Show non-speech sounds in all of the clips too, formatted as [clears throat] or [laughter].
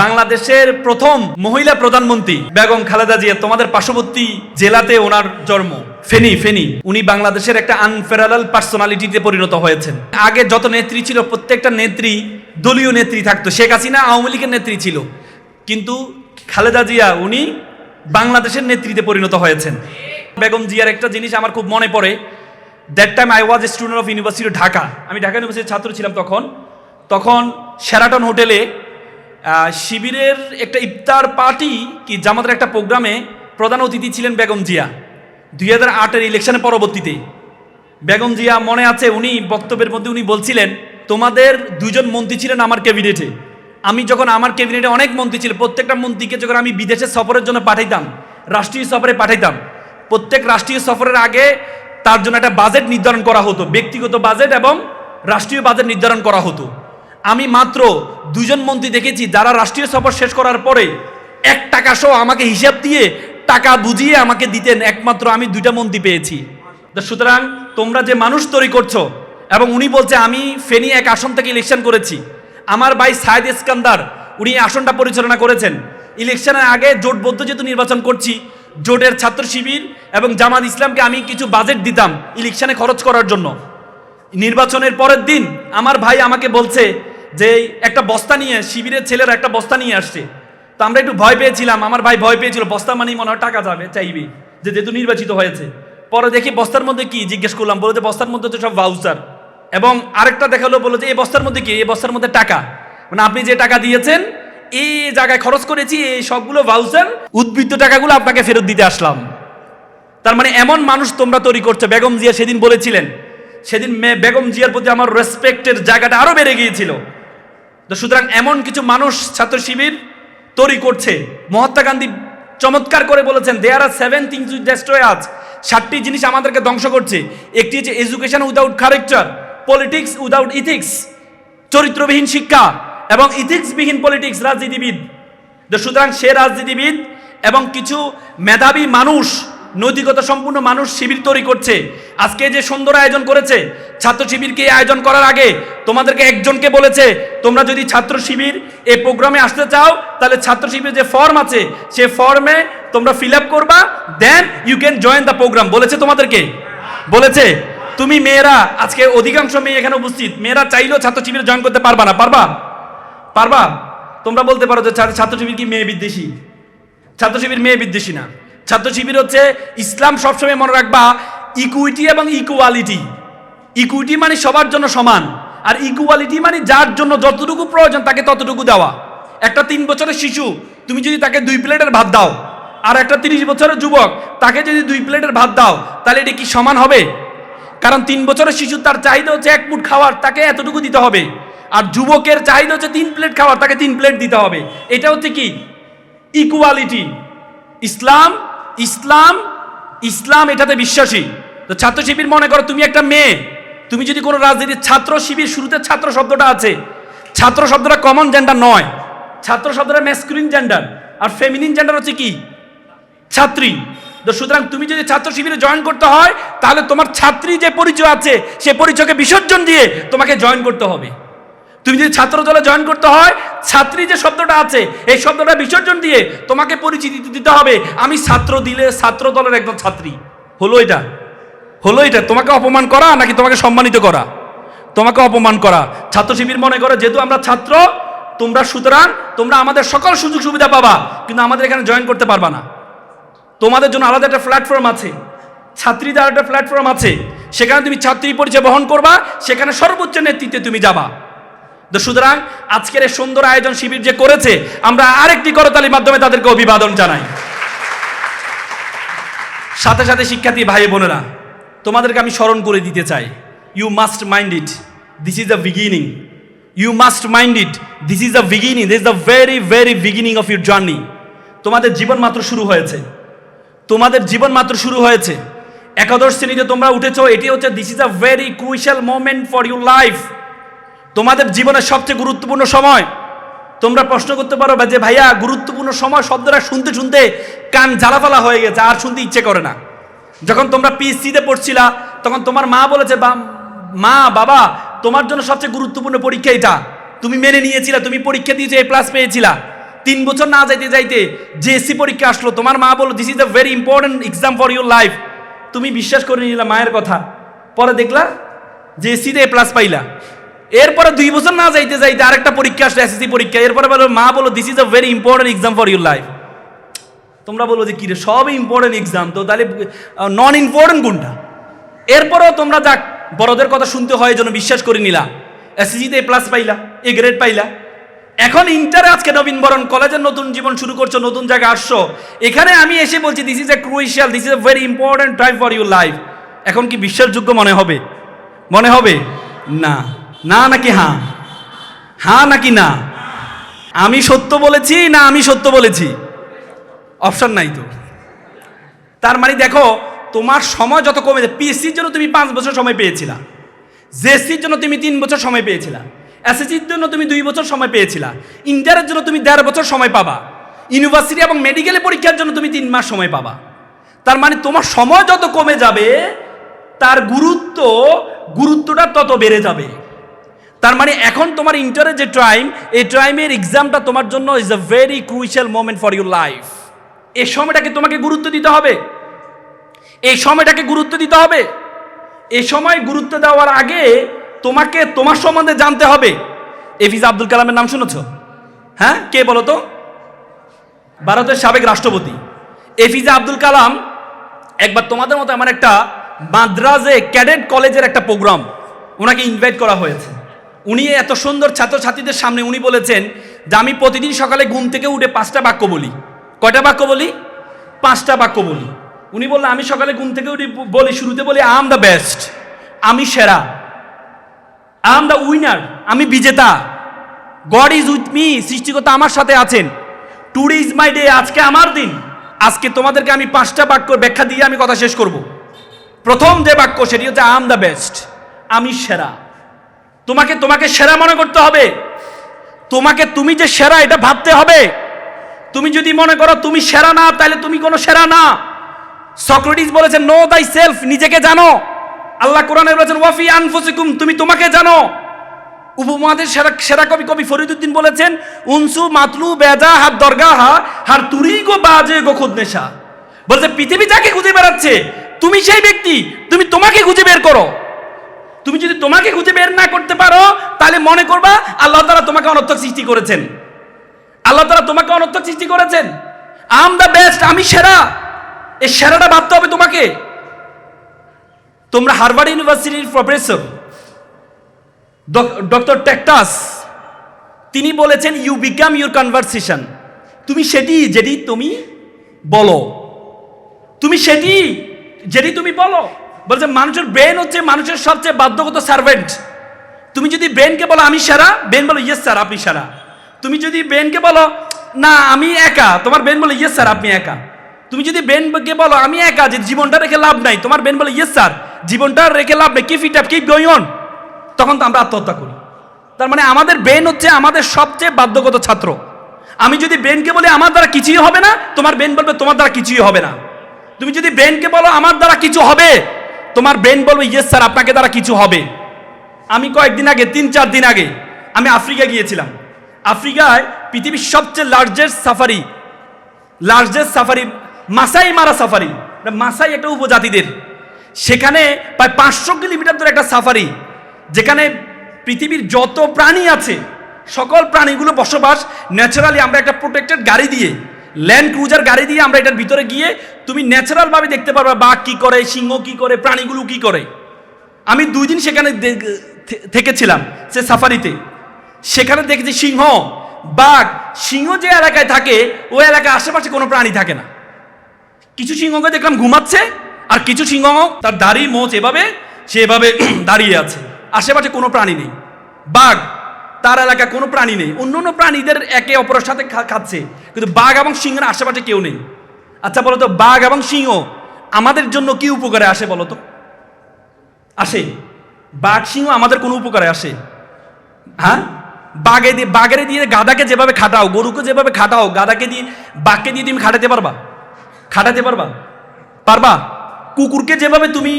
বাংলাদেশের প্রথম মহিলা প্রধানমন্ত্রী বেগম খালেদা জিয়া, তোমাদের পার্শ্ববর্তী জেলাতে ওনার জন্ম। ফেনী ফেনী। উনি বাংলাদেশের একটা আনফেরাল পার্সোনালিটিতে পরিণত হয়েছেন। আগে যত নেত্রী ছিল, প্রত্যেকটা নেত্রী দলীয় নেত্রী থাকতো। শেখ হাসিনা আওয়ামী লীগের নেত্রী ছিল। কিন্তু খালেদা জিয়া, উনি বাংলাদেশের নেত্রীতে পরিণত হয়েছেন। বেগম জিয়ার একটা জিনিস আমার খুব মনে পড়ে। That time I was student of university Dhaka আমি ঢাকা ইউনিভার্সিটির ছাত্র ছিলাম তখন। তখন শেরাটন হোটেলে শিবিরের একটা ইফতার পার্টি কি জামাতের একটা প্রোগ্রামে প্রধান অতিথি ছিলেন বেগম জিয়া। দুই হাজার আটের ইলেকশনের পরবর্তীতে। বেগম জিয়া মনে আছে উনি, বক্তব্যের মধ্যে উনি বলছিলেন, তোমাদের দুজন মন্ত্রী ছিলেন আমার ক্যাবিনেটে। আমি যখন আমার ক্যাবিনেটে অনেক মন্ত্রী ছিল, প্রত্যেকটা মন্ত্রীকে যখন আমি বিদেশে সফরের জন্য পাঠাইতাম, রাষ্ট্রীয় সফরে পাঠাইতাম, প্রত্যেক রাষ্ট্রীয় সফরের আগে তার জন্য একটা বাজেট নির্ধারণ করা হতো, ব্যক্তিগত বাজেট এবং রাষ্ট্রীয় বাজেট নির্ধারণ করা হতো। আমি মাত্র দুজন মন্ত্রী দেখেছি যারা রাষ্ট্রীয় সফর শেষ করার পরে এক টাকা সহ আমাকে হিসাব দিয়ে টাকা বুঝিয়ে আমাকে দিতেন। একমাত্র আমি দুইটা মন্ত্রী পেয়েছি। সুতরাং তোমরা যে মানুষ তৈরি করছ এবং উনি বলছে, আমি ফেনী এক আসন থেকে ইলেকশন করেছি। আমার ভাই সায়েদ ইস্কান্দার, উনি আসনটা পরিচালনা করেছেন। ইলেকশনের আগে জোটবদ্ধ যেহেতু নির্বাচন করছি, জোটের ছাত্র শিবির এবং জামাত ইসলামকে আমি কিছু বাজেট দিতাম ইলেকশনে খরচ করার জন্য। নির্বাচনের পরের দিন আমার ভাই আমাকে বলছে যে একটা বস্তা নিয়ে, শিবিরের ছেলেরা একটা বস্তা নিয়ে আসছে। তো আমরা একটু ভয় পেয়েছিলাম, আমার ভাই ভয় পেয়েছিল, বস্তা মানেই মনে হয় টাকা যাবে, চাইবে, যে যেহেতু নির্বাচিত হয়েছে। পরে দেখি বস্তার মধ্যে কি জিজ্ঞেস করলাম, বলে যে বস্তার মধ্যে তো সব ভাউচার এবং আরেকটা দেখাল, বলো যে এই বস্তার মধ্যে কি? এই বস্তার মধ্যে টাকা। মানে আপনি যে টাকা দিয়েছেন এই জায়গায় খরচ করেছি, এই সবগুলো ভাউচার উদ্বৃত্ত টাকাগুলো আপনাকে ফেরত দিতে আসলাম। তার মানে এমন মানুষ তোমরা তৈরি করছ, বেগম জিয়া সেদিন বলেছিলেন। সেদিন বেগম জিয়ার প্রতি আমার রেসপেক্টের জায়গাটা আরও বেড়ে গিয়েছিল। তো সুতরাং এমন কিছু মানুষ ছাত্র শিবির তৈরি করছে। মহাত্মা গান্ধী চমৎকার করে বলেছেন there are seven things with destroy আজ সাতটি জিনিস আমাদেরকে ধ্বংস করছে। একটি হচ্ছে education without character politics without ethics চরিত্রবিহীন শিক্ষা এবং ইথিক্সবিহীন পলিটিক্স রাজনীতিবিদ। সুতরাং সে রাজনীতিবিদ এবং কিছু মেধাবী মানুষ নৈতিকতা সম্পূর্ণ মানুষ শিবির তৈরি করছে। আজকে যে সুন্দর আয়োজন করেছে, ছাত্র শিবিরকে আয়োজন করার আগে তোমাদেরকে একজনকে বলেছে, তোমরা যদি ছাত্র শিবির এই প্রোগ্রামে আসতে চাও, তাহলে ছাত্র শিবির যে ফর্ম আছে সে ফর্মে তোমরা ফিল আপ করবা then you can join the programme বলেছে তোমাদেরকে। বলেছে, তুমি মেয়েরা, আজকে অধিকাংশ মেয়ে এখানে উপস্থিত, মেয়েরা চাইলেও ছাত্র শিবিরে জয়েন করতে পারবা না। পারবা? পারবা? তোমরা বলতে পারো যে, ছাত্র শিবির কি মেয়ে বিদ্বেষী? ছাত্র শিবির মেয়ে বিদ্বেষী না। ছাত্র শিবির হচ্ছে, ইসলাম সবসময় মনে রাখবা ইকুইটি এবং ইকুয়ালিটি ইকুইটি মানে সবার জন্য সমান, আর ইকুয়ালিটি মানে যার জন্য যতটুকু প্রয়োজন তাকে ততটুকু দেওয়া। একটা তিন বছরের শিশু, তুমি যদি তাকে দুই প্লেটের ভাত দাও, আর একটা তিরিশ বছরের যুবক, তাকে যদি দুই প্লেটের ভাত দাও, তাহলে এটা কি সমান হবে? কারণ তিন বছরের শিশু তার চাহিদা হচ্ছে এক মুঠ খাওয়ার, তাকে এতটুকু দিতে হবে। আর যুবকের চাহিদা হচ্ছে তিন প্লেট খাওয়ার, তাকে তিন প্লেট দিতে হবে। এটা হচ্ছে কি? ইকুয়ালিটি ইসলাম ইসলাম ইসলাম এটাতে বিশ্বাসী। তো ছাত্র শিবির মনে করো তুমি একটা মেয়ে। তুমি যদি কোনো রাজনীতির ছাত্র শিবির শুরুতে ছাত্র শব্দটা আছে, ছাত্র শব্দটা কমন জেন্ডার নয়। ছাত্র শব্দটা ম্যাসকুলিন জেন্ডার আর ফেমিনিন জেন্ডার হচ্ছে কি? ছাত্রী। তো সুতরাং তুমি যদি ছাত্র শিবিরে জয়েন করতে হয়, তাহলে তোমার ছাত্রী যে পরিচয় আছে, সে পরিচয়কে বিসর্জন দিয়ে তোমাকে জয়েন করতে হবে। তুমি যদি ছাত্র দলে জয়েন করতে হয়, ছাত্রী যে শব্দটা আছে, এই শব্দটা বিসর্জন দিয়ে তোমাকে পরিচিতি দিতে হবে, আমি ছাত্র দিলে ছাত্র দলের একজন ছাত্রী। হলো এটা। হলো এটা। তোমাকে অপমান করা নাকি তোমাকে সম্মানিত করা? তোমাকে অপমান করা। ছাত্র শিবির মনে করে, যেহেতু আমরা ছাত্র, তোমরা সুতরাং তোমরা আমাদের সকল সুযোগ সুবিধা পাবা, কিন্তু আমাদের এখানে জয়েন করতে পারবা না। তোমাদের জন্য আলাদা একটা প্ল্যাটফর্ম আছে। ছাত্রীদের একটা প্ল্যাটফর্ম আছে। সেখানে তুমি ছাত্রী পরিচয় বহন করবা, সেখানে সর্বোচ্চ নেতৃত্বে তুমি যাবা। তো সুতরাং আজকের এই সুন্দর আয়োজন শিবির যে করেছে, আমরা আরেকটি করতালির মাধ্যমে তাদেরকে অভিবাদন জানাই। সাথে সাথে শিক্ষার্থী ভাই বোনেরা, তোমাদেরকে আমি স্মরণ করে দিতে চাই। You must mind it this is the beginning you must mind it this is the beginning this the very very beginning of your journey তোমাদের জীবন মাত্র শুরু হয়েছে। তোমাদের জীবন মাত্র শুরু হয়েছে। একাদশ শ্রেণীতে তোমরা উঠেছো, এটি হচ্ছে this is a very crucial moment for your life তোমাদের জীবনের সবচেয়ে গুরুত্বপূর্ণ সময়? তোমরা প্রশ্ন করতে পারো যে, ভাইয়া, গুরুত্বপূর্ণ সময় শব্দটা শুনতে শুনতে কান জ্বালাফালা হয়ে গেছে, আর শুনতে ইচ্ছে করে না। যখন তোমরা পিএসসিতে পড়ছিলা, তখন তোমার মা বলেছে মা, বাবা, তোমার জন্য সবচেয়ে গুরুত্বপূর্ণ পরীক্ষা এটা তুমি মেনে নিয়েছিলা, তুমি পরীক্ষা দিয়েছ এ প্লাস পেয়েছিলা। তিন বছর না যাইতে যাইতে জেএসসি পরীক্ষা আসলো। তোমার মা বলল this is a very important exam for your life তুমি বিশ্বাস করে নিলা মায়ের কথা। পরে দেখলা জেএসসিতে এ প্লাস পাইলা। এরপরে দুই বছর না যাইতে যাইতে আরেকটা পরীক্ষা আসলো এসএসসি পরীক্ষা। এরপরে বলো, মা বলো this is a very important exam for your life তোমরা বলো যে কিরে সবই ইম্পর্টেন্ট এক্সাম তো তাহলে নন ইম্পর্টেন্ট কোনটা? এরপরেও তোমরা যাক, বড়দের কথা শুনতে হয় যেন বিশ্বাস করে নিলা। এসএসজিতে এ প্লাস পাইলা এ গ্রেড পাইলা। এখন ইন্টারে আজকে নবীন বরণ, কলেজের নতুন জীবন শুরু করছ, নতুন জায়গায় আসছো। এখানে আমি এসে বলছি this is a crucial this is a very important time for your life এখন কি বিশ্বাসযোগ্য মনে হবে? মনে হবে? না। না নাকি হ্যাঁ হ্যাঁ নাকি না? আমি সত্য বলেছি না আমি সত্য বলেছি? অপশন নাই তো। তার মানে দেখো, তোমার সময় যত কমে যায় পিএসসির জন্য তুমি পাঁচ বছর সময় পেয়েছিলা। জেএসসির জন্য তুমি তিন বছর সময় পেয়েছিলা। এসএসসির জন্য তুমি দুই বছর সময় পেয়েছিলা। ইন্টারের জন্য তুমি দেড় বছর সময় পাবা। ইউনিভার্সিটি এবং মেডিকেলে পরীক্ষার জন্য তুমি তিন মাস সময় পাবা। তার মানে তোমার সময় যত কমে যাবে, তার গুরুত্ব, গুরুত্বটা তত বেড়ে যাবে। তার মানে এখন তোমার ইন্টারের যে টাইম এই টাইমের এক্সামটা তোমার জন্য is a very crucial moment for your life এই সময়টাকে তোমাকে গুরুত্ব দিতে হবে। এই সময়টাকে গুরুত্ব দিতে হবে। এই সময় গুরুত্ব দেওয়ার আগে তোমাকে তোমার সম্বন্ধে জানতে হবে। এফিজ আব্দুল কালামের নাম শুনেছ? হ্যাঁ? কে বলো তো? ভারতের সাবেক রাষ্ট্রপতি। এফিজে আব্দুল কালাম, একবার তোমাদের মতো আমার একটা মাদ্রাজে ক্যাডেট কলেজের একটা প্রোগ্রাম ওনাকে ইনভাইট করা হয়েছে। উনি এত সুন্দর ছাত্রছাত্রীদের সামনে উনি বলেছেন যে আমি প্রতিদিন সকালে ঘুম থেকে উঠে পাঁচটা বাক্য বলি। কয়টা বাক্য বলি? পাঁচটা বাক্য বলি। উনি বললেন, আমি সকালে ঘুম থেকে উঠে বলি, শুরুতে বলি আই এম দ্য বেস্ট আমি সেরা আই এম দ্য উইনার আমি বিজেতা গড ইজ উইথ মি সৃষ্টিকর্তা আমার সাথে আছেন টুডে ইজ মাই ডে আজকে আমার দিন, আজকে তোমাদেরকে আমি পাঁচটা বাক্য ব্যাখ্যা দিয়ে আমি কথা শেষ করব। প্রথম যে বাক্য, সেটি হচ্ছে আম দ্য বেস্ট আমি সেরা। তোমাকে তোমাকে সেরা মনে করতে হবে। তোমাকে, তুমি যে সেরা, এটা ভাবতে হবে। তুমি যদি মনে করো তুমি সেরা না, তাহলে তুমি কোনো সেরা না। সক্রেটিস বলেছেন নো দাই সেলফ নিজেকে জানো। আল্লাহ কোরআনে বলেছেন, ওয়াফি আনফুসিকুম, তুমি তোমাকে জানো। উপমহাদের সেরা সেরা কবি কবি ফরিদুদ্দিন বলেছেন, উনসু মাতলু বেজা হাত দরগাহা, হার তুরি গো বাজে গো খুদনেশা বলছে, পৃথিবী যাকে খুঁজে বেড়াচ্ছে, তুমি সেই ব্যক্তি, তুমি তোমাকে খুঁজে বের করো। তুমি যদি তোমাকে খুঁজে বের না করতে পারো, তাহলে মনে করবা আল্লাহ তারা তোমাকে অনর্থক সৃষ্টি করেছেন। আল্লাহ তারা তোমাকে অনর্থক সৃষ্টি করেছেন। আম দ্য বেস্ট আমি সেরা। এই সেরাটা ভাবতে হবে তোমাকে। তোমরা হার্ভার্ড ইউনিভার্সিটির প্রফেসর। ডক্টর টেকটাস, তিনি বলেছেন ইউ বিকাম ইউর কনভারসেশন তুমি সেটি, যেটি তুমি বলো। তুমি সেটি, যেটি তুমি বলো। বলছে মানুষের ব্রেন হচ্ছে মানুষের সবচেয়ে বাধ্যগত সার্ভেন্ট তুমি যদি ব্রেনকে বলো, আমি সেরা ব্রেন বলো ইয়েস স্যার আপনি সেরা। তুমি যদি ব্রেনকে বলো, না, আমি একা, তোমার ব্রেন বলে ইয়েস স্যার আপনি একা। তুমি যদি ব্রেনকে বলো, আমি একা, যে জীবনটা রেখে লাভ নাই, তোমার ব্রেন বলে ইয়েস স্যার জীবনটা রেখে লাভ নেই, কি it up keep going on তখন তো আমরা আত্মহত্যা করি। তার মানে আমাদের ব্রেন হচ্ছে আমাদের সবচেয়ে বাধ্যগত ছাত্র। আমি যদি ব্রেনকে বলি, আমার দ্বারা কিছুই হবে না, তোমার ব্রেন বলবে, তোমার দ্বারা কিছুই হবে না। তুমি যদি ব্রেনকে বলো, আমার দ্বারা কিছু হবে তোমার ব্রেন বলবে ইয়েস স্যার আপনাকে দ্বারা কিছু হবে। আমি কয়েকদিন আগে, তিন চার দিন আগে, আমি আফ্রিকা গিয়েছিলাম। আফ্রিকায় পৃথিবীর সবচেয়ে largest safari largest safari Masai Mara safari Masai একটা উপজাতিদের। সেখানে প্রায় পাঁচশো কিলোমিটার ধরে একটা সাফারি যেখানে পৃথিবীর যত প্রাণী আছে, সকল প্রাণীগুলো বসবাস ন্যাচারালি আমরা একটা প্রোটেক্টেড গাড়ি দিয়ে ল্যান্ড ক্রুজার গাড়ি দিয়ে আমরা এটার ভিতরে গিয়ে তুমি ন্যাচারালভাবে দেখতে পারবা বাঘ কী করে, সিংহ কী করে, প্রাণীগুলো কী করে। আমি দুই দিন সেখানে থেকেছিলাম সে সাফারিতে সেখানে দেখেছি সিংহ, বাঘ। সিংহ যে এলাকায় থাকে, ওই এলাকায় আশেপাশে কোনো প্রাণী থাকে না। কিছু সিংহকে দেখলাম ঘুমাচ্ছে, আর কিছু সিংহ তার দাড়ি, মোচ এভাবে, সে এভাবে [clears throat] দাঁড়িয়ে আছে। আশেপাশে কোনো প্রাণী নেই। বাঘ তার এলাকায় কোনো প্রাণী নেই। অন্য অন্য প্রাণীদের একে অপরের সাথে খাচ্ছে। কিন্তু বাঘ এবং সিংহের আশেপাশে কেউ নেই। আচ্ছা বলো তো বাঘ এবং সিংহ আমাদের জন্য কি উপকারে আসে বলো তো আসে। বাঘ, সিংহ আমাদের কোনো উপকারে আসে। হ্যাঁ? বাঘে দিয়ে বাঘের দিয়ে গাদাকে যেভাবে খাটাও, গরুকে যেভাবে খাটাও গাদাকে দিয়ে বাঘকে দিয়ে তুমি খাটাতে পারবা? খাটাতে পারবা? পারবা? কুকুরকে যেভাবে তুমি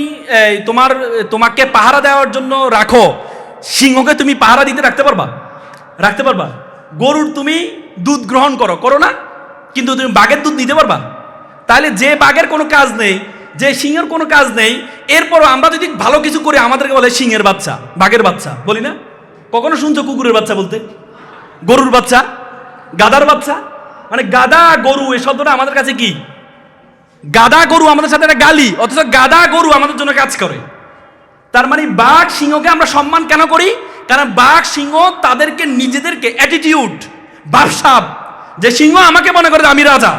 তোমার, তোমাকে পাহারা দেওয়ার জন্য রাখো সিংহকে তুমি পাহারা দিতে রাখতে পারবা? রাখতে পারবা? গরুর তুমি দুধ গ্রহণ করো করো না? কিন্তু তুমি বাঘের দুধ দিতে পারবা? তাহলে যে বাঘের কোনো কাজ নেই, যে সিংহের কোনো কাজ নেই এরপরও আমরা যদি ভালো কিছু করি, আমাদেরকে বলে সিংহের বাচ্চা, বাঘের বাচ্চা। বলি না? কখনো শুনছো কুকুরের বাচ্চা বলতে? গরুর বাচ্চা? গাদার বাচ্চা? মানে গাদা গরু, এই শব্দটা আমাদের কাছে কি? গাদা গরু আমাদের সাথে একটা গালি, অথচ গাদা গরু আমাদের জন্য কাজ করে। তার মানে বাঘ সিংহকে আমরা সম্মান কেন করি? কারণ বাঘ সিংহ তাদেরকে নিজেদেরকে অ্যাটিটিউড ভাবসাব। যে সিংহ আমাকে মনে করে আমি রাজা।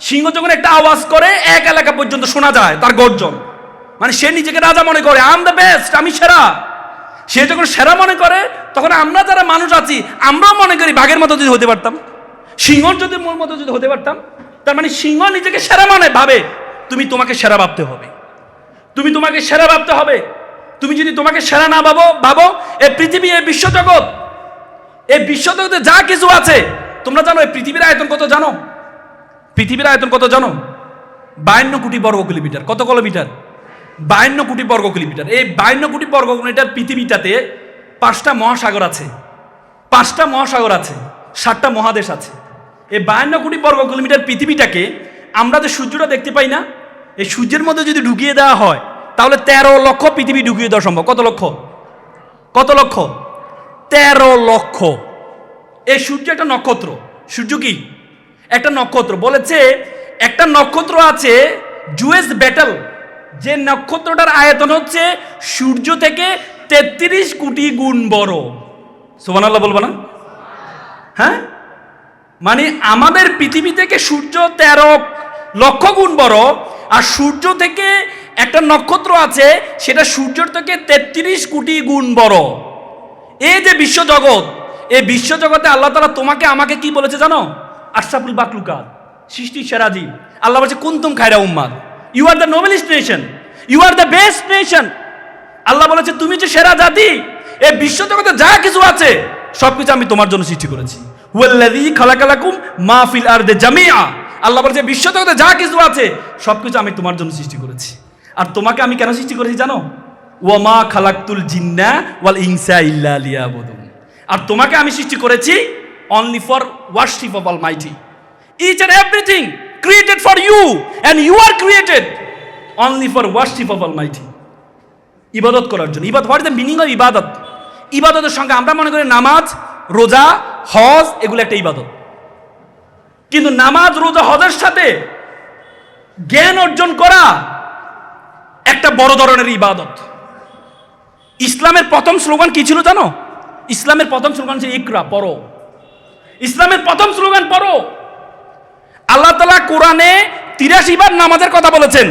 সিংহ যখন একটা আওয়াজ করে, এক এলাকা পর্যন্ত শোনা যায় তার গর্জন। মানে সে নিজেকে রাজা মনে করে আম দ্য বেস্ট আমি সেরা। সে যখন সেরা মনে করে, তখন আমরা যারা মানুষ আছি, আমরাও মনে করি বাঘের মতো যদি হতে পারতাম। সিংহর যদি মোর মতো যদি হতে পারতাম, তার মানে সিংহ নিজেকে সেরা মানে ভাবে, তুমি তোমাকে সেরা ভাবতে হবে। তুমি তোমাকে সেরা ভাবতে হবে। তুমি যদি তোমাকে সেরা না ভাবো ভাবো এই পৃথিবী এই বিশ্বজগৎ। এই বিশ্বজগতে যা কিছু আছে, তোমরা জানো এই পৃথিবীর আয়তন কত জানো? পৃথিবীর আয়তন কত জানো? বায়ান্ন কোটি বর্গ কিলোমিটার। কত কিলোমিটার? বায়ান্ন কোটি বর্গ কিলোমিটার। এই বায়ান্ন কোটি বর্গ কিলোমিটার পৃথিবীটাতে পাঁচটা মহাসাগর আছে। পাঁচটা মহাসাগর আছে, সাতটা মহাদেশ আছে। এই বায়ান্ন কোটি বর্গ কিলোমিটার পৃথিবীটাকে আমরা যে সূর্যটা দেখতে পাই না এই সূর্যের মধ্যে যদি ঢুকিয়ে দেওয়া হয়, তাহলে তেরো লক্ষ পৃথিবী ঢুকিয়ে দেওয়া সম্ভব। কত লক্ষ? কত লক্ষ? তেরো লক্ষ। এই সূর্য একটা নক্ষত্র। সূর্য কি? একটা নক্ষত্র। বলেছে, একটা নক্ষত্র আছে জুয়েস ব্যাটেল। যে নক্ষত্রটার আয়তন হচ্ছে সূর্য থেকে তেত্রিশ কোটি গুণ বড়। সোমান আল্লাহ বলব না? হ্যাঁ? মানে আমাদের পৃথিবী থেকে সূর্য তেরো লক্ষ গুণ বড় আর সূর্য থেকে একটা নক্ষত্র আছে, সেটা সূর্যর থেকে তেত্রিশ কোটি গুণ বড়। এই যে বিশ্বজগৎ, এই বিশ্বজগতে আল্লাহ তালা তোমাকে, আমাকে কি বলেছে জানো? আশরাফুল বাকলুকাত সৃষ্টি সেরাজি আল্লাহ বলছে, কুন্তুম খায়রা উম্মাদ? You are the noblest nation you are the best nation Allah বলেছে, তুমি যে সেরা জাতি, এই বিশ্বজগতে যা কিছু আছে, সবকিছু আমি তোমার জন্য সৃষ্টি করেছি। ওয়াল্লাযী খালাকালাকুম মা ফিল আরদি জামিআ। আল্লাহ বলেছে, বিশ্বজগতে যা কিছু আছে, সবকিছু আমি তোমার জন্য সৃষ্টি করেছি। আর তোমাকে আমি কেন সৃষ্টি করেছি জানো? ওয়ামা খালাকতুল জিন্না ওয়াল ইনসা ইল্লা লিয়াবুদুন। আর তোমাকে আমি সৃষ্টি করেছি only for worship of almighty each and everything created for you and you are created only for worship of almighty ইবাদত করার জন্য। ইবাদত what is the meaning of ইবাদত? ইবাদতের সঙ্গে আমরা মনে করি নামাজ, রোজা, হজ, এগুলো একটা ইবাদত। কিন্তু নামাজ, রোজা, হজের সাথে জ্ঞান অর্জন করা একটা বড় ধরনের ইবাদত। ইসলামের প্রথম স্লোগান কি ছিল জানো? ইসলামের প্রথম স্লোগান ছিল ইকরা, পড়ো। ইসলামের প্রথম স্লোগান পড়ো। আল্লাহ তালা কোরআনে তিরাশি বার নামাজের কথা বলেছেন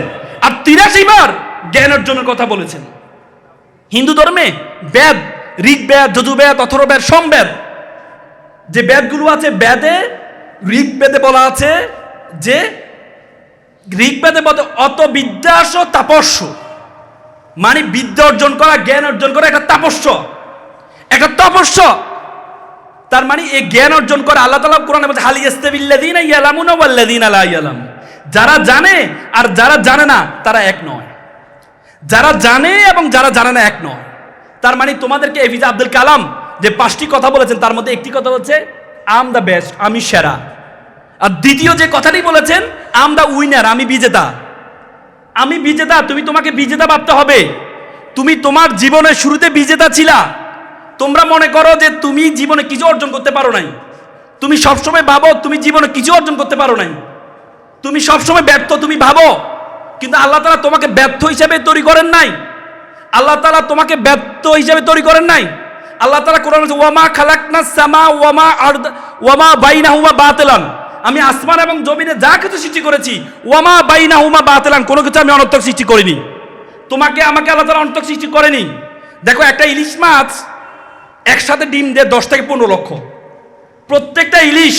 আর তিরাশি বার জ্ঞান অর্জনের কথা বলেছেন। হিন্দু ধর্মে বেদ ঋগ বেদ যজু বেদ অথর বেদ সমবেদ, যে বেদগুলো আছে, বেদে ঋগ বেদে বলা আছে যে ঋগ বেদে বলতে অত বিদ্যাস তাপস্য। মানে বিদ্যা অর্জন করা, জ্ঞান অর্জন করা একটা তাপস্য। একটা তপস্য। তার মানে এই জ্ঞান অর্জন করে, আল্লাহ তালা কোরআনে বলছে, হালি ইস্তাবিল্লাদিন ইয়ালামুন ওয়াল্লাদিন আলা ইয়ালাম যারা জানে আর যারা জানে না, তারা এক নয়। যারা জানে এবং যারা জানে না, এক নয়। তার মানে তোমাদেরকে এভিজা আব্দুল কালাম যে পাঁচটি কথা বলেছেন, তার মধ্যে একটি কথা হচ্ছে আম দ্য বেস্ট আমি সেরা। আর দ্বিতীয় যে কথাটি বলেছেন আম দ্য উইনার আমি বিজেতা। আমি বিজেতা, তুমি তোমাকে বিজেতা ভাবতে হবে। তুমি তোমার জীবনের শুরুতে বিজেতা ছিলা। তোমরা মনে করো যে তুমি জীবনে কিছু অর্জন করতে পারো নাই। তুমি সবসময় ভাবো, তুমি জীবনে কিছু অর্জন করতে পারো নাই। তুমি সবসময় ব্যর্থ, তুমি ভাবো। কিন্তু আল্লাহ তালা তোমাকে ব্যর্থ হিসেবে তৈরি করেন নাই। আল্লাহ তালা তোমাকে ব্যর্থ হিসেবে তৈরি করেন নাই। আল্লাহ তারা কোরআন বলছে, ওয়ামা খালাকনা সামা ওয়ামা আরদ ওয়ামা বাইনা হুমা বাতেলান। আমি আসমান এবং জমিনে যা কিছু সৃষ্টি করেছি ওয়ামা বাইনা হুমা বাতেলান কোনো কিছু আমি অনর্থক সৃষ্টি করিনি। তোমাকে আমাকে আল্লাহ তালা অনর্থক সৃষ্টি করেনি। দেখো একটা ইলিশ মাছ একসাথে ডিম দেয় দশ থেকে পনেরো লক্ষ। প্রত্যেকটা ইলিশ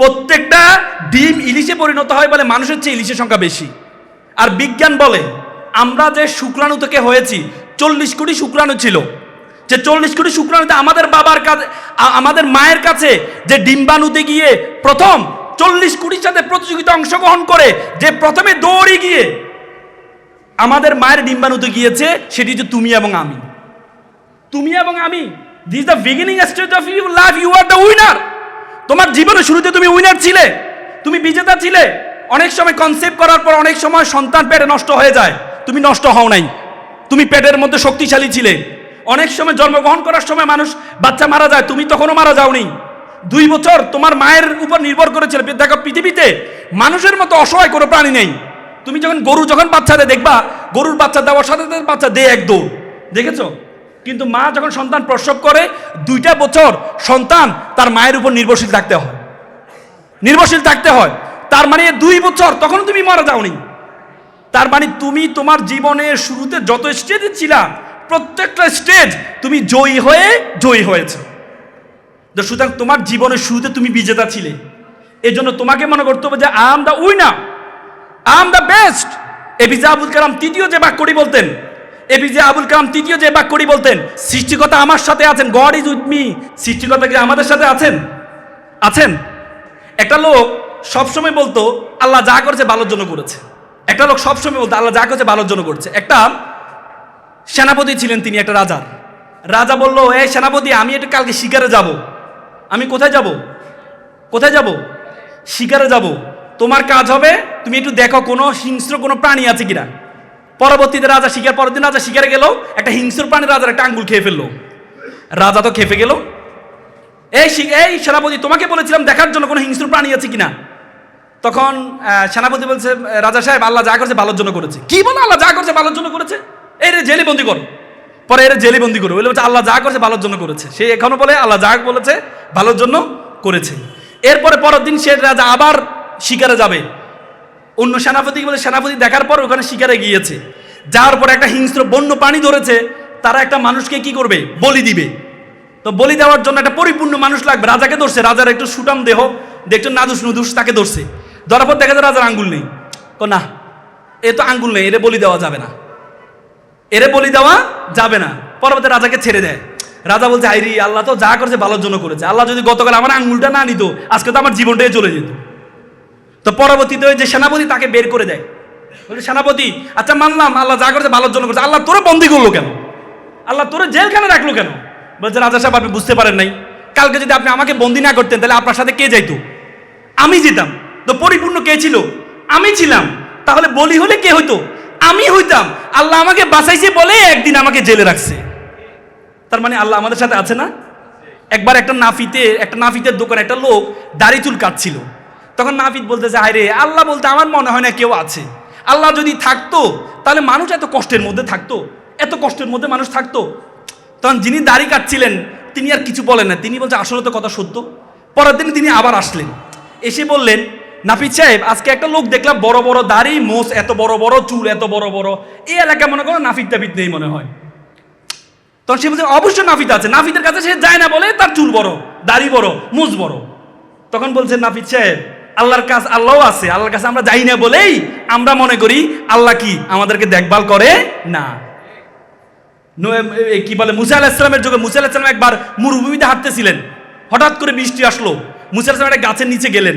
প্রত্যেকটা ডিম ইলিশে পরিণত হয় বলে মানুষের চেয়ে ইলিশের সংখ্যা বেশি। আর বিজ্ঞান বলে আমরা যে শুক্রাণু থেকে হয়েছি চল্লিশ কোটি শুক্রাণু ছিল। যে চল্লিশ কোটি শুক্রাণুতে আমাদের বাবার কাছে আমাদের মায়ের কাছে, যে ডিম্বাণুতে গিয়ে প্রথম চল্লিশ কোটির সাথে প্রতিযোগিতা অংশগ্রহণ করে, যে প্রথমে দৌড়ে গিয়ে আমাদের মায়ের ডিম্বাণুতে গিয়েছে, সেটি হচ্ছে তুমি এবং আমি। তুমি এবং আমি this the beginning stage of your life you are the winner তোমার জীবনের শুরুতে তুমি উইনার ছিলে, তুমি বিজেতা ছিলে, অনেক সময় কনসেপ্ট করার পর অনেক সময় সন্তান পেটে নষ্ট হয়ে যায়, তুমি নষ্ট হও নাই, তুমি পেটের মধ্যে শক্তিশালী ছিলে। অনেক সময় জন্মগ্রহণ করার সময় মানুষ বাচ্চা মারা যায়, তুমি তখনও মারা যাওনি। দুই বছর তোমার মায়ের উপর নির্ভর করেছিল। দেখো, পৃথিবীতে মানুষের মতো অসহায় কোনো প্রাণী নেই। তুমি যখন গরু যখন বাচ্চা দেয় দেখবা, গরুর বাচ্চা দেওয়ার সাথে সাথে বাচ্চা দে এক দৌড়। দেখেছ? কিন্তু মা যখন সন্তান প্রসব করে, দুইটা বছর সন্তান তার মায়ের উপর নির্ভরশীল থাকতে হয়। নির্ভরশীল থাকতে হয়। তার মানে দুই বছর তখন তুমি মারা যাওনি। তার মানে তুমি তোমার জীবনের শুরুতে যত স্টেজে ছিলা প্রত্যেকটা স্টেজ তুমি জয়ী হয়ে জয়ী হয়েছে। সুতরাং তোমার জীবনের শুরুতে তুমি বিজেতা ছিলে। এই জন্য তোমাকে মনে করতে হবে যে I'm the winner I'm the best APJ Abul Kalam তৃতীয় যে বাক্যটি বলতেন এপিজে আবুল কালাম তৃতীয় যে বাক্যটি বলতেন সৃষ্টিকতা আমার সাথে আছেন গড ইজ উইথ মি সৃষ্টিকতা কি আমাদের সাথে আছেন? আছেন। একটা লোক সবসময় বলতো, আল্লাহ যা করেছে ভালোর জন্য করেছে। একটা লোক সবসময় বলতো, আল্লাহ যা করেছে ভালোর জন্য করছে। একটা সেনাপতি ছিলেন তিনি একটা রাজার রাজা বলল এই সেনাপতি, আমি একটু কালকে শিকারে যাব। আমি কোথায় যাব? কোথায় যাব? শিকারে যাব। তোমার কাজ হবে, তুমি একটু দেখো কোনো হিংস্র কোনো প্রাণী আছে কিনা। পরবর্তীতে রাজা শিকার, পরের দিন রাজা শিকারে গেল, একটা হিংস্র প্রাণী রাজার একটা আঙ্গুল খেয়ে ফেলল। রাজা তো খেপে গেল। এই এই সেনাপতি, তোমাকে বলেছিলাম দেখার জন্য কোনো হিংস্র প্রাণী আছে কিনা? তখন সেনাপতি বলছে, রাজা সাহেব, আল্লাহ যা করছে ভালোর জন্য করেছে। কি বলো, আল্লাহ যা করছে ভালোর জন্য করেছে? এই রে জেলে বন্দি করো। পরে এর জেলে বন্দি করো। বলে আল্লাহ যা করেছে ভালোর জন্য করেছে। সে এখনও বলে, আল্লাহ যা বলেছে ভালোর জন্য করেছে। এরপরে পরের দিন সে রাজা আবার শিকারে যাবে। অন্য সেনাপতি বলে, সেনাপতি দেখার পর ওখানে শিকারে গিয়েছে। যাওয়ার পর একটা হিংস্র বন্য প্রাণী ধরেছে। তারা একটা মানুষকে কি করবে? বলি দিবে। তো বলি দেওয়ার জন্য একটা পরিপূর্ণ মানুষ লাগবে। রাজাকে ধরছে। রাজার একটু সুটাম দেহ, দেখছ নাদুস নুদুস তাকে ধরছে। ধরার পর দেখা যায় রাজার আঙ্গুল নেই। না, এ তো আঙ্গুল নেই, এরে বলি দেওয়া যাবে না। এরে বলি দেওয়া যাবে না। পরবর্তী রাজাকে ছেড়ে দেয়। রাজা বলছে আইরি আল্লাহ তো যা করেছে ভালোর জন্য করেছে। আল্লাহ যদি গতকাল আমার আঙ্গুলটা না নিত, আজকে তো আমার জীবনটাই চলে যেত। তো পরবর্তীতে যে সেনাপতি তাকে বের করে দেয়। বলছে সেনাপতি আচ্ছা মানলাম, আল্লাহ যা করেছে ভালোর জন্য করছে। আল্লাহ তোরে বন্দি করল কেন? আল্লাহ তোরে জেলখানে রাখল কেন? বলছে, রাজা সাহেব, আপনি বুঝতে পারেন নাই। কালকে যদি আপনি আমাকে বন্দি না করতেন, তাহলে আপনার সাথে কে যাইতো? আমি যেতাম। তো পরিপূর্ণ কে ছিল? আমি ছিলাম। তাহলে বলি হলে কে হইতো? আমি হইতাম। আল্লাহ আমাকে বাঁচাইছে বলে একদিন আমাকে জেলে রাখছে। তার মানে আল্লাহ আমাদের সাথে আছে না? একবার একটা নাফিতে, একটা নাফিতের দোকানে একটা লোক দাড়ি চুল কাটছিল। তখন নাফিত বলতেছে হায় রে আল্লাহ বলতে আমার মনে হয় না কেউ আছে। আল্লাহ যদি থাকতো, তাহলে মানুষ এত কষ্টের মধ্যে থাকতো। এত কষ্টের মধ্যে মানুষ থাকতো। তখন যিনি দাড়ি কাটছিলেন, তিনি আর কিছু বলেন না। তিনি বলছে, আসলে তো কথা সত্য। পরের দিন তিনি আবার আসলেন। এসে বললেন নাফিদ সাহেব, আজকে একটা লোক দেখলাম, বড় বড় দাড়ি, মোষ, এত বড় বড় চুল, এত বড় বড়। এই এলাকা মনে করো নাফিদ টাফিদ নেই মনে হয়। তখন সে বলছে, অবশ্যই নাফিদ আছে। নাফিদের কাছে সে যায় না বলে তার চুল বড়, দাড়ি বড় মুজ বড়। তখন বলছে নাফিদ সাহেব, আল্লাহর কাজ আল্লাহ আছে। আল্লাহর কাছে আমরা যাই না বলেই আমরা মনে করি আল্লাহ কি আমাদেরকে দেখভাল করে না। কি বলে, মুসা আলাহ ইসলামের যুগে মুসা আলাহ ইসলাম একবার মরুভূমিতে হাঁটতেছিলেন। হঠাৎ করে বৃষ্টি আসলো। মুসা ইসলাম একটা গাছের নিচে গেলেন।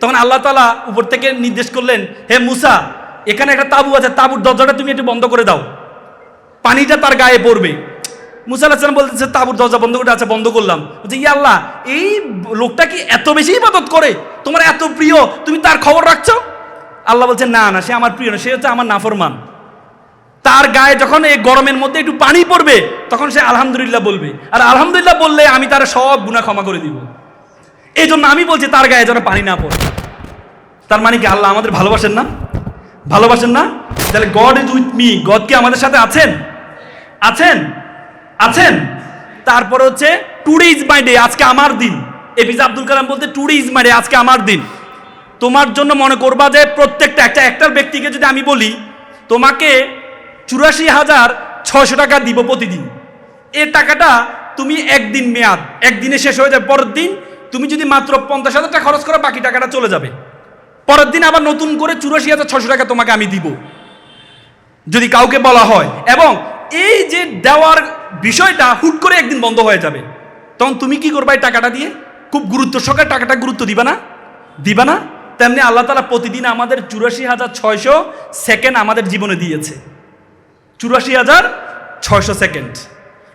তখন আল্লাহ তালা উপর থেকে নির্দেশ করলেন, হে মুসা, এখানে একটা তাবু আছে, তাবুর দরজাটা তুমি একটু বন্ধ করে দাও। পানিটা তার গায়ে পড়বে। মুসা সাল্লাম বলতেছে, তাবুর দরজা বন্ধ করে আছে বন্ধ করলাম। বলছে, ইয়া আল্লাহ, এই লোকটা কি এত বেশি ইবাদত করে? তোমার এত প্রিয়, তুমি তার খবর রাখছো? আল্লাহ বলছে, না না, সে আমার প্রিয় না, সে হচ্ছে আমার নাফরমান। তার গায়ে যখন এই গরমের মধ্যে একটু পানি পড়বে, তখন সে আলহামদুলিল্লাহ বলবে। আর আলহামদুলিল্লাহ বললে আমি তার সব গুণা ক্ষমা করে দিব। এই জন্য আমি বলছি তার গায়ে যেন পানি না পড়ে। তার মানে কি আল্লাহ আমাদের ভালোবাসেন না? ভালোবাসেন না? তাহলে God is with me God কি আমাদের সাথে আছেন? আছেন? আছেন? তারপরে হচ্ছে টুডে ইজ মাই ডে আজকে আমার দিন। এপিজে আব্দুল কালাম বলতে টুডে ইজ মাই ডে আজকে আমার দিন। তোমার জন্য মনে করবা যে প্রত্যেকটা একটা, একটার ব্যক্তিকে যদি আমি বলি, তোমাকে চুরাশি হাজার ছয়শো টাকা দিব প্রতিদিন। এ টাকাটা তুমি একদিন মেয়াদ, একদিনে শেষ হয়ে যাবে পরের দিন তুমি যদি মাত্র পঞ্চাশ হাজার টাকা খরচ করো, বাকি টাকাটা চলে যাবে। পরের দিন আবার নতুন করে চুরাশি হাজার ছশো টাকা তোমাকে আমি দিব। যদি কাউকে বলা হয়। এবং এই যে দেওয়ার বিষয়টা হুট করে একদিন বন্ধ হয়ে যাবে। তখন তুমি কি করবা এই টাকাটা দিয়ে? খুব গুরুত্ব সহকারে টাকাটা গুরুত্ব দিবা না? দিবা না? তেমনি আল্লাহ তালা প্রতিদিন আমাদের চুরাশি হাজার ছয়শো সেকেন্ড আমাদের জীবনে দিয়েছে। চুরাশি হাজার ছয়শো সেকেন্ড।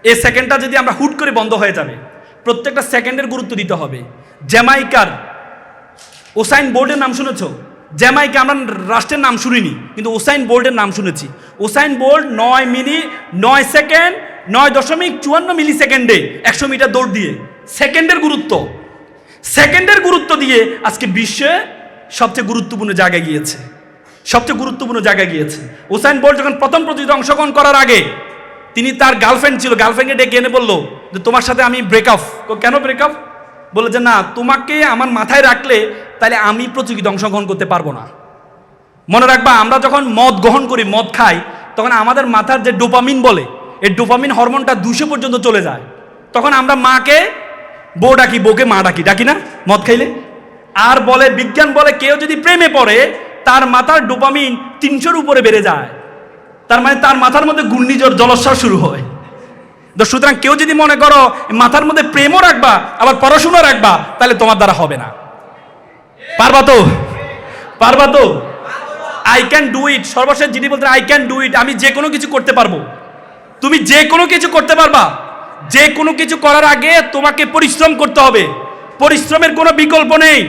এই সেকেন্ডটা যদি আমরা হুট করে বন্ধ হয়ে যাবে প্রত্যেকটা সেকেন্ডের গুরুত্ব দিতে হবে। জ্যামাইকার ওসাইন বোল্টের নাম শুনেছ? জ্যামাইকা, আমরা রাষ্ট্রের নাম শুনিনি, কিন্তু ওসাইন বোল্টের নাম শুনেছি। ওসাইন বোল্ট নয় মিনিট নয় সেকেন্ড, নয় দশমিক চুয়ান্ন মিলি সেকেন্ডে একশো মিটার দৌড় দিয়ে। সেকেন্ডের গুরুত্ব। সেকেন্ডের গুরুত্ব দিয়ে আজকে বিশ্বে সবচেয়ে গুরুত্বপূর্ণ জায়গায় গিয়েছে। সবচেয়ে গুরুত্বপূর্ণ জায়গায় গিয়েছে। ওসাইন বোল্ট যখন প্রথম প্রতিযোগিতা অংশগ্রহণ করার আগে তিনি তার গার্লফ্রেন্ড ছিল গার্লফ্রেন্ডকে ডেকে এনে বলল যে, তোমার সাথে আমি ব্রেকআপ কেন ব্রেকআপ বলে যে, না, তোমাকে আমার মাথায় রাখলে তাহলে আমি প্রতিযোগিতা অংশগ্রহণ করতে পারব না। মনে রাখবা, আমরা যখন মদ গ্রহণ করি, মদ খাই, তখন আমাদের মাথার যে ডোপামিন বলে, এই ডোপামিন হরমোনটা দুশো পর্যন্ত চলে যায়। তখন আমরা মাকে, বউ ডাকি, বউকে মা ডাকি ডাকি না? মদ খাইলে? আর বলে, বিজ্ঞান বলে, কেউ যদি প্রেমে পড়ে, তার মাথার ডোপামিন তিনশোর উপরে বেড়ে যায়। তার মানে তার মাথার মধ্যে ঘূর্ণিঝড় জলস্বার শুরু হয়। তো সুতরাং কেউ যদি মনে করো মাথার মধ্যে প্রেমও রাখবা, আবার পড়াশোনা রাখবা, তাহলে তোমার দ্বারা হবে না। পারবা তো? পারবা তো? আই ক্যান ডু ইট সর্বশেষ যিনি বলতে আই ক্যান ডু ইট আমি যে কোনো কিছু করতে পারব। তুমি যে কোনো কিছু করতে পারবা। যে কোনো কিছু করার আগে তোমাকে পরিশ্রম করতে হবে। পরিশ্রমের কোনো বিকল্প নেই।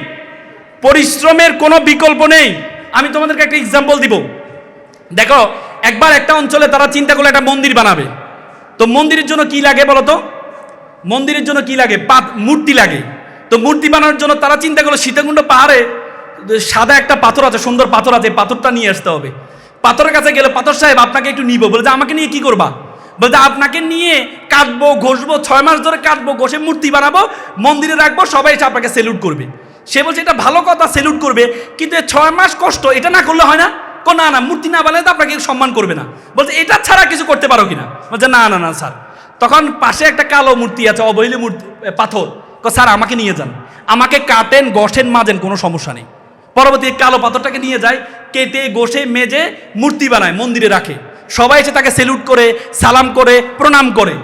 পরিশ্রমের কোনো বিকল্প নেই। আমি তোমাদেরকে একটা এক্সাম্পল দিব। দেখো একবার একটা অঞ্চলে তারা চিন্তা করল একটা মন্দির বানাবে। তো মন্দিরের জন্য কি লাগে বলো তো? মন্দিরের জন্য কি লাগে? পাত, মূর্তি লাগে। তো মূর্তি বানানোর জন্য তারা চিন্তা করল, সীতাকুণ্ড পাহাড়ে সাদা একটা পাথর আছে, সুন্দর পাথর আছে পাথরটা নিয়ে আসতে হবে। পাথরের কাছে গেলে, পাথর সাহেব আপনাকে একটু নিব। বলে যে আমাকে নিয়ে কি করবা? বলতে আপনাকে নিয়ে কাটবো, ঘষবো, ছয় মাস ধরে কাটবো, ঘষে মূর্তি বানাবো, মন্দিরে রাখব, সবাই এসে আপনাকে সেলুট করবে। সে বলছে, এটা ভালো কথা সেলুট করবে। কিন্তু ছয় মাস কষ্ট, এটা না করলে হয় না? কো, না না, মূর্তি না বানালে তো আপনাকে সম্মান করবে না। বলছে, এটা ছাড়া কিছু করতে পারো কিনা? বলছে, না না না, স্যার। তখন পাশে একটা কালো মূর্তি আছে অবৈল মূর্তি পাথর। কো, স্যার, আমাকে নিয়ে যান। আমাকে কাটেন গসেন মাজেন, কোনো সমস্যা নেই। পরবর্তী কালো পাথরটাকে নিয়ে যায়, কেটে গোসে মেজে, মূর্তি বানায়, মন্দিরে রাখে। সবাই এসে তাকে সেলুট করে, সালাম করে, প্রণাম করে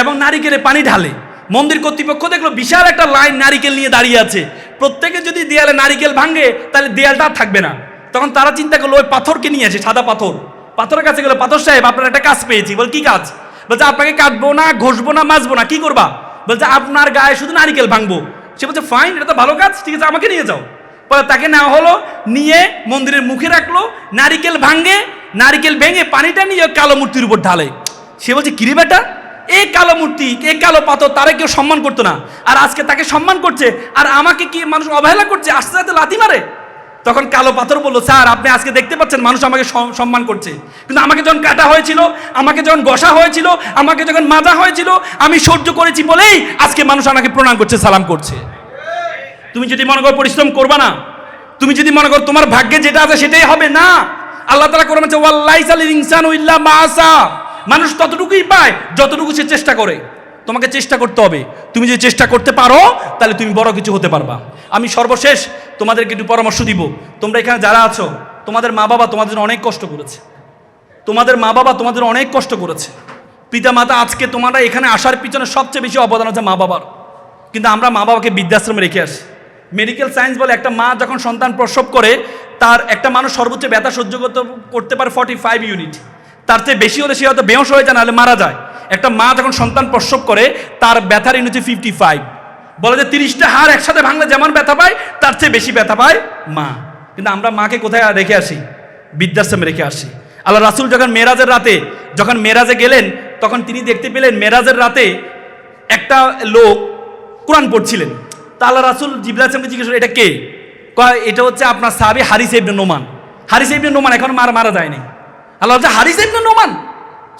এবং নারিকেলে পানি ঢালে। মন্দির কর্তৃপক্ষ দেখল, বিশাল একটা লাইন নারিকেল নিয়ে দাঁড়িয়ে আছে। প্রত্যেকে যদি দেয়ালে নারিকেল ভাঙে, তাহলে দেয়ালটা থাকবে না। তখন তারা চিন্তা করল, ওই পাথরকে নিয়ে আসে, সাদা পাথর। পাথরের কাছে গেলো, পাথর সাহেব, আপনার একটা কাজ পেয়েছি। বল, কি কাজ? বলছে, আপনাকে কাটবো না, ঘষবো না, মাজবো না, কি করবা? বলছে, আপনার গায়ে শুধু নারিকেল ভাঙবো। সে বলছে ফাইন এটা তো ভালো কাজ, ঠিক আছে, আমাকে নিয়ে যাও। পরে তাকে নেওয়া হলো, নিয়ে মন্দিরের মুখে রাখল, নারিকেল ভাঙে, নারিকেল ভেঙে পানিটা নিয়ে কালো মূর্তির উপর ঢালে। সে বলছে কিরে বেটা? এই কালো মূর্তি এই কালো পাথর, তারা কেউ সম্মান করতো না। আর আজকে তাকে সম্মান করছে, আর আমাকে কি মানুষ অবহেলা করছে, আস্তে আস্তে লাথি মারে? তখন কালো পাথর বলল, স্যার, আপনি আজকে দেখতে পাচ্ছেন মানুষ আমাকে সম্মান করছে। কিন্তু আমাকে যখন কাটা হয়েছিল, আমাকে যখন গসা হয়েছিল, আমাকে যখন মাজা হয়েছিল, আমি সহ্য করেছি বলেই আজকে মানুষ আমাকে প্রণাম করছে, সালাম করছে। তুমি যদি মনে করো পরিশ্রম করবা না, তুমি যদি মনে করো তোমার ভাগ্যে যেটা আছে সেটাই হবে না, আল্লাহ তালা করে ওয়াল্লাইস আলিল ইনসানু মাসা মানুষ ততটুকুই পায় যতটুকু সে চেষ্টা করে। তোমাকে চেষ্টা করতে হবে। তুমি যদি চেষ্টা করতে পারো, তাহলে তুমি বড় কিছু হতে পারবা। আমি সর্বশেষ তোমাদেরকে একটু পরামর্শ দিব। তোমরা এখানে যারা আছো, তোমাদের মা বাবা তোমাদের অনেক কষ্ট করেছে। তোমাদের মা বাবা তোমাদের অনেক কষ্ট করেছে। পিতা মাতা আজকে তোমরা এখানে আসার পিছনে সবচেয়ে বেশি অবদান আছে মা বাবার। কিন্তু আমরা মা বাবাকে বৃদ্ধাশ্রমে রেখে আসি। মেডিকেল সায়েন্স বলে একটা মা যখন সন্তান প্রসব করে, তার একটা মানুষ সর্বোচ্চ ব্যথা সহ্য করতে করতে পারে ফর্টি ফাইভ ইউনিট তার চেয়ে বেশি হলে সে হয়তো বেহস হয়ে যায়, নাহলে মারা যায়। একটা মা যখন সন্তান প্রসব করে, তার ব্যথার ইউনিট ফিফটি ফাইভ বলে যে তিরিশটা হাড় একসাথে ভাঙলে যেমন ব্যথা পায়, তার চেয়ে বেশি ব্যথা পায় মা। কিন্তু আমরা মাকে কোথায় রেখে আসি? বৃদ্ধাশ্রমে রেখে আসি। আল্লাহ রাসুল যখন মেরাজের রাতে, যখন মেরাজে গেলেন, তখন তিনি দেখতে পেলেন মেরাজের রাতে একটা লোক কোরআন পড়ছিলেন। তা আল্লাহ রাসুল জিবলা ইসলামকে জিজ্ঞেস এটা কে? এটা হচ্ছে আপনার সাহাবি হারিস ইবনে নোমান। হারিস ইবনে নোমান এখন মারা মারা যায়নি। আল্লাহ হারিস ইবনে নোমান?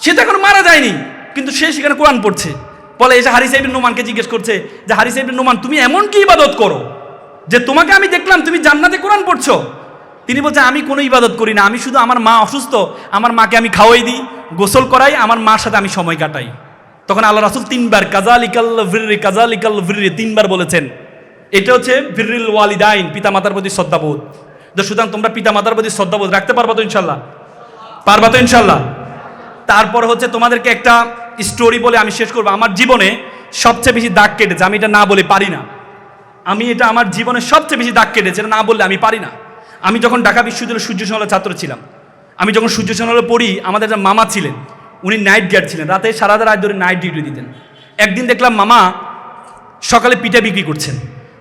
সে তো এখন মারা যায়নি, কিন্তু সে সেখানে কোরআন পড়ছে। বলে এসে হারি ইবনে নোমানকে জিজ্ঞেস করছে যে হারি ইবনে নোমান, তুমি এমন কি ইবাদত করো যে তোমাকে আমি দেখলাম তুমি জান্নাতে কোরআন পড়ছো? তিনি বলছে, আমি কোনো ইবাদত করি না, আমি শুধু আমার মা অসুস্থ, আমার মাকে আমি খাওয়াই দিই, গোসল করাই, আমার মার সাথে আমি সময় কাটাই। তখন আল্লাহ রাসুল তিনবার কাজালিকাল ভিরি কাজালিকাল ভিরি তিনবার বলেছেন, এটা হচ্ছে ভিরিল ওয়ালিদাইন পিতা মাতার প্রতি শ্রদ্ধাবোধ। তো সুতরাং তোমরা পিতা মাতার প্রতি শ্রদ্ধাবোধ রাখতে পারবা তো ইনশাল্লাহ? পারবা তো ইনশাল্লাহ? তারপর হচ্ছে তোমাদেরকে একটা স্টোরি বলে আমি শেষ করব। আমার জীবনে সবচেয়ে বেশি দাগ কেটেছে, আমি এটা না বলে পারি না। আমি এটা আমার জীবনে সবচেয়ে বেশি দাগ কেটেছে, এটা না বললে আমি পারি না। আমি যখন ঢাকা বিশ্ববিদ্যালয়ের সূর্য সেনালের ছাত্র ছিলাম, আমি যখন সূর্য সেনালে পড়ি, আমাদের একটা মামা ছিলেন, উনি নাইট গার্ড ছিলেন। রাতে সারা রাত ধরে নাইট ডিউটি দিতেন। একদিন দেখলাম মামা সকালে পিঠা বিক্রি করছেন।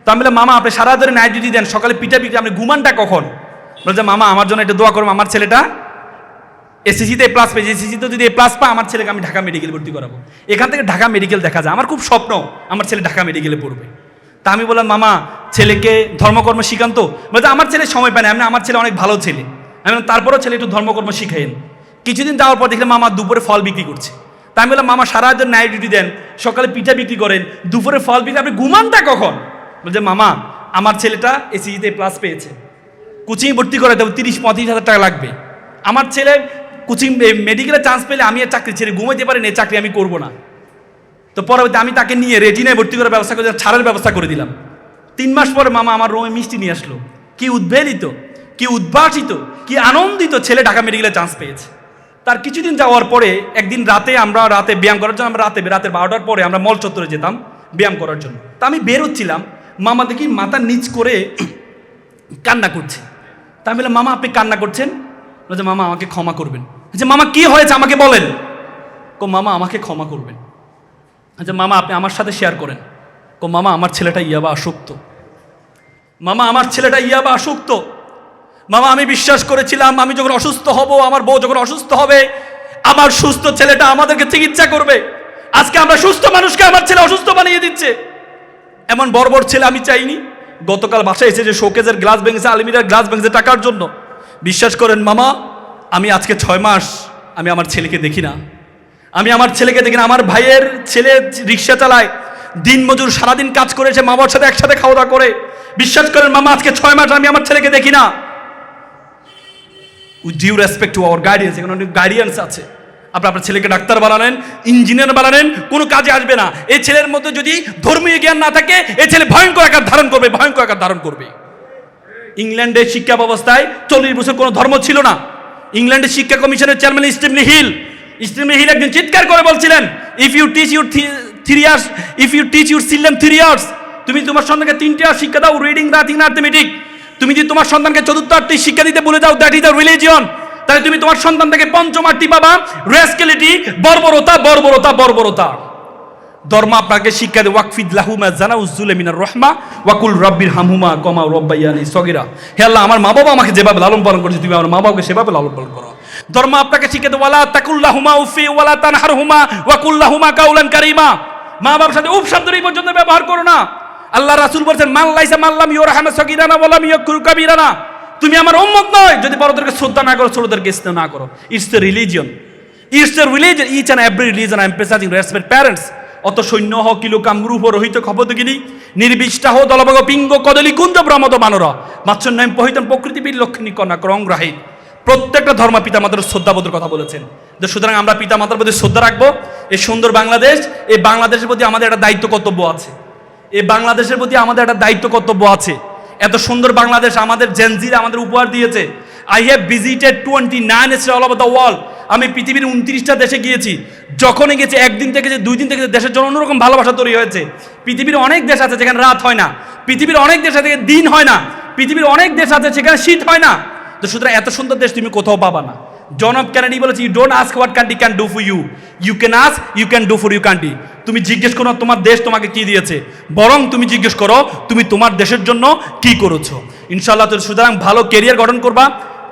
তো আমি বললাম, মামা, আপনি সারা ধরে নাইট ডিউটি দেন, সকালে পিঠা বিক্রি, আপনি ঘুমানটা কখন? বলছে, মামা, আমার জন্য একটু দোয়া করব আমার ছেলেটা এসএসসিতে প্লাস পেয়েছে এসএসসিতে যদি প্লাস পায়, আমার ছেলেকে আমি ঢাকা মেডিকেল ভর্তি করাবো। এখান থেকে ঢাকা মেডিকেল দেখা যায়। আমার খুব স্বপ্ন আমার ছেলে ঢাকা মেডিকেলে পড়বে। তা আমি বললাম, মামা, ছেলেকে ধর্মকর্ম শিখান্ত বলতে আমার ছেলে সময় পায় না। এমনি আমার ছেলে অনেক ভালো ছেলে। আমি তারপরেও ছেলে একটু ধর্মকর্ম শিখাইন কিছুদিন যাওয়ার পর দেখলাম, মামা দুপুরে ফল বিক্রি করছে। তা আমি বললাম, মামা, সারা দিন নাইট ডিউটি দেন, সকালে পিঠা বিক্রি করেন, দুপুরে ফল বিক্রি আপনি ঘুমানটা কখন? বলছে, মামা, আমার ছেলেটা এসিজিতে প্লাস পেয়েছে। কোচিং ভর্তি করে দেবো তিরিশ পঁয়ত্রিশ হাজার টাকা লাগবে। আমার ছেলে কোচিং মেডিকেলে চান্স পেলে আমি আর চাকরি ছেড়ে ঘুমাইতে পারি না, এই চাকরি আমি করব না। তো পরবর্তী আমি তাকে নিয়ে রেজিনায় ভর্তি করার ব্যবস্থা করে ছাড়ের ব্যবস্থা করে দিলাম। তিন মাস পরে মামা আমার রুমে মিষ্টি নিয়ে আসলো। কি উদ্বেলিত, কি উদ্ভাসিত, কি আনন্দিত ছেলে ঢাকা মেডিকেলে চান্স পেয়েছে। তার কিছুদিন যাওয়ার পরে একদিন রাতে আমরা রাতে ব্যায়াম করার জন্য, আমরা রাতে, রাতের বারোটার পরে আমরা মল চত্বরে যেতাম ব্যায়াম করার জন্য। তা আমি বেরোচ্ছিলাম মামা দেখি মাথা নিচ করে [clears throat] কান্না করছে। তা আমি বললাম, মামা, আপনি কান্না করছেন? বলছে মামা, আমাকে ক্ষমা করবেন। যে, মামা, কি হয়েছে? আমাকে বলেন। কো, মামা, আমাকে ক্ষমা করবেন। আচ্ছা মামা, আপনি আমার সাথে শেয়ার করেন। কো, মামা, আমার ছেলেটা ইয়াবা আসক্ত। মামা, আমার ছেলেটা ইয়াবা আসক্ত। মামা, আমি বিশ্বাস করেছিলাম, আমি যখন অসুস্থ হব, আমার বউ যখন অসুস্থ হবে, আমার সুস্থ ছেলেটা আমাদেরকে চিকিৎসা করবে। আজকে আমরা সুস্থ মানুষকে আমার ছেলে অসুস্থ বানিয়ে দিচ্ছে। এমন বড় বড় ছেলে আমি চাইনি। গতকাল বাসায় এসে যে শোকেজের গ্লাস ভেঙেছে, আলমিরার গ্লাস ভেঙেছে টাকার জন্য। বিশ্বাস করেন মামা, আমি আজকে ছয় মাস আমি আমার ছেলেকে দেখি না। আমি আমার ছেলেকে দেখি না, আমার ভাইয়ের ছেলে রিক্সা চালায় দিন মজুর সারাদিন কাজ করে সে মামার সাথে একসাথে খাওয়া দাওয়া করে। বিশ্বাস করেন মামা, আজকে ছয় মাস আমি আমার ছেলেকে দেখি না। With due respect to our guardians এখানে অনেক গাইডিয়ান্স আছে। আপনি আপনার ছেলেকে ডাক্তার বানালেন ইঞ্জিনিয়ার বানালেন, কোনো কাজে আসবে না। এই ছেলের মধ্যে যদি ধর্মীয় জ্ঞান না থাকে, এই ছেলে ভয়ঙ্কর আকার ধারণ করবে, ভয়ঙ্কর আকার ধারণ করবে। ইংল্যান্ডের শিক্ষা ব্যবস্থায় চল্লিশ বছর কোনো ধর্ম ছিল না। ইংল্যান্ডের শিক্ষা কমিশনের চেয়ারম্যান স্টিমলি হিল স্টিমলি হিল একদিন চিৎকার করে বলছিলেন if you teach your three years if you teach your children three years তুমি তোমার সন্তানকে তিনটে আর শিক্ষা দাও রিডিং রাথিং আর্থমেটিক তুমি যদি তোমার সন্তানকে চতুর্থ আটটি শিক্ষা দিতে বলে দাও দ্যাট ইজ দ্য রিলিজিয়ন তাহলে তুমি তোমার সন্তান থেকে পঞ্চম আটটি পাবা রেসকেলিটি বর্বরতা বর্বরতা বর্বরতা। ধর্ম আপনাকে শিক্ষা দেয়, ওয়াকফিদ লাহুমা জানা উজ্জুলে মিনার রহমা, ওয়াকুল রব্বির হামহুমা কমা রব্বাইয়ানি সগিরা। হে আল্লাহ, আমার মা বাবা আমাকে যেভাবে লালন পালন করেছে, তুমি আমার মা বাবাকে সেভাবে লালন পালন করো। ধর্ম আপনাকে শিক্ষা দেয়, ওয়ালা তাকুল্লাহুমা উফি, ওয়ালা তানহারহুমা ওয়াকুল্লাহুমা কাউলান কারিমা। মা বাবার সাথে উপ শব্দ এই পর্যন্ত ব্যবহার করো না। আল্লাহ রাসূল বলেছেন, মান লাইসা মাল্লাম ইউরহামা সগিরানা ওয়ালাম ইয়াকুর কাবিরানা। তুমি আমার উম্মত নয়, যদি বড়দেরকে শ্রদ্ধা না করো, ছোটদেরকে স্নেহ না করো। It's the religion it's the religion each and every religion I am precising respect parents অত সৈন্য হ কিলো কামরূপ রহিত খপদগিনী নির্বিষ্টাহ দলভগ পিঙ্গ কদলি কুঞ্জ ব্রহ্মদ মানর মাচ্ছন্যায় পহিতন প্রকৃতিবীর লক্ষ্মী কন্যা ক্রংগ্রাহী প্রত্যেকটা ধর্ম পিতা মাতার শ্রদ্ধাবোধের কথা বলেছেন। যে সুতরাং আমরা পিতা মাতার প্রতি শ্রদ্ধা রাখব। এই সুন্দর বাংলাদেশ, এই বাংলাদেশের প্রতি আমাদের একটা দায়িত্ব কর্তব্য আছে। এই বাংলাদেশের প্রতি আমাদের একটা দায়িত্ব কর্তব্য আছে। এত সুন্দর বাংলাদেশ আমাদের জেনজিরা আমাদের উপহার দিয়েছে। I have visited twenty nine state all over the world আমি পৃথিবীর উনত্রিশটা দেশে গিয়েছি। যখনই গেছি, একদিন থেকে যে দুই দিন থেকে দেশের জন্য অন্যরকম ভালোবাসা তৈরি হয়েছে। পৃথিবীর অনেক দেশ আছে যেখানে রাত হয় না। পৃথিবীর অনেক দেশ আছে দিন হয় না। পৃথিবীর অনেক দেশ আছে সেখানে শীত হয় না। তো সুতরাং এত সুন্দর দেশ তুমি কোথাও পাবা না। জন অফ ক্যানাডি বলেছে you don't ask what country can do for you you can ask you can do for you country তুমি জিজ্ঞেস করো, তোমার দেশ তোমাকে কি দিয়েছে? বরং তুমি জিজ্ঞেস করো, তুমি তোমার দেশের জন্য কি করেছ? ইনশাল্লাহ তো সুতরাং ভালো কেরিয়ার গঠন করবা।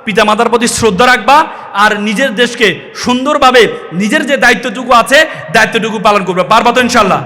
পিতা মাতার প্রতি শ্রদ্ধা রাখবা আর নিজের দেশকে সুন্দরভাবে নিজের যে দায়িত্বটুকু আছে, দায়িত্বটুকু পালন করবে। পারবা তো ইনশাল্লাহ